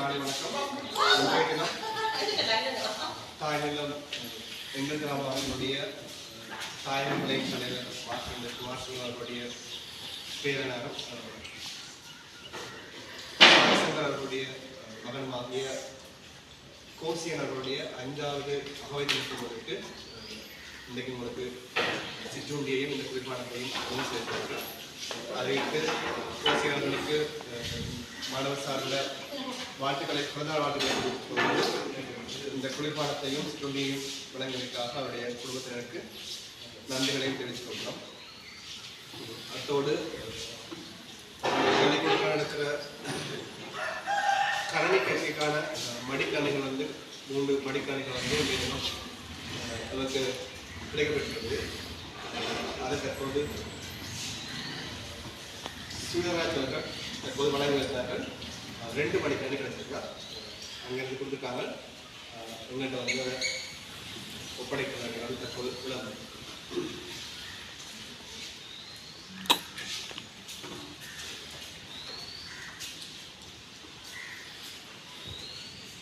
காலை வணக்கம். இன்றைய தினம் தாய்நிலம் எங்கள் கிராம அவர்களுடைய தாயகம் தலைவர் வாசல் வாசல் அவர்களுடைய பேரனாரும் சங்கர் அவர்களுடைய மகனுமாகிய கோசியன் அவர்களுடைய அஞ்சாவது அகவை தினத்துக்கு இன்றைக்கு உங்களுக்கு சிற்றுண்டியையும் இந்த குளிர்பானத்தையும் கொண்டு சேர்த்திருக்கிறோம். அதற்கு கோசியன் அவர்களுக்கு மாணவர் சார்ந்த வாழ்த்துக்களை பிறந்தநாள் வாழ்த்துக்களை இந்த குளிர்பானத்தையும் துணியையும் வழங்குவதற்காக அவருடைய குடும்பத்தினருக்கு நன்றிகளையும் தெரிவித்துக் கொள்கிறோம் அத்தோடு பள்ளிக்கூடத்தில் நடக்கிற கரணி கல்விக்கான மடிக்கணிகள் வந்து மூன்று மடிக்கணிகள் வந்து இன்றைய தினம் அஹ், நமக்கு அதை தற்போது சூரியராஜ் அவர்கள் தற்போது வழங்கி வைத்தார்கள். ரெண்டு ரெண்டு மடிக்கணி கிடச்சிருக்கா. அங்கேருந்து கொடுத்துருக்காங்க. அஹ், எங்கள்கிட்ட வந்து ஒப்படைக்கிறாங்க தற்போது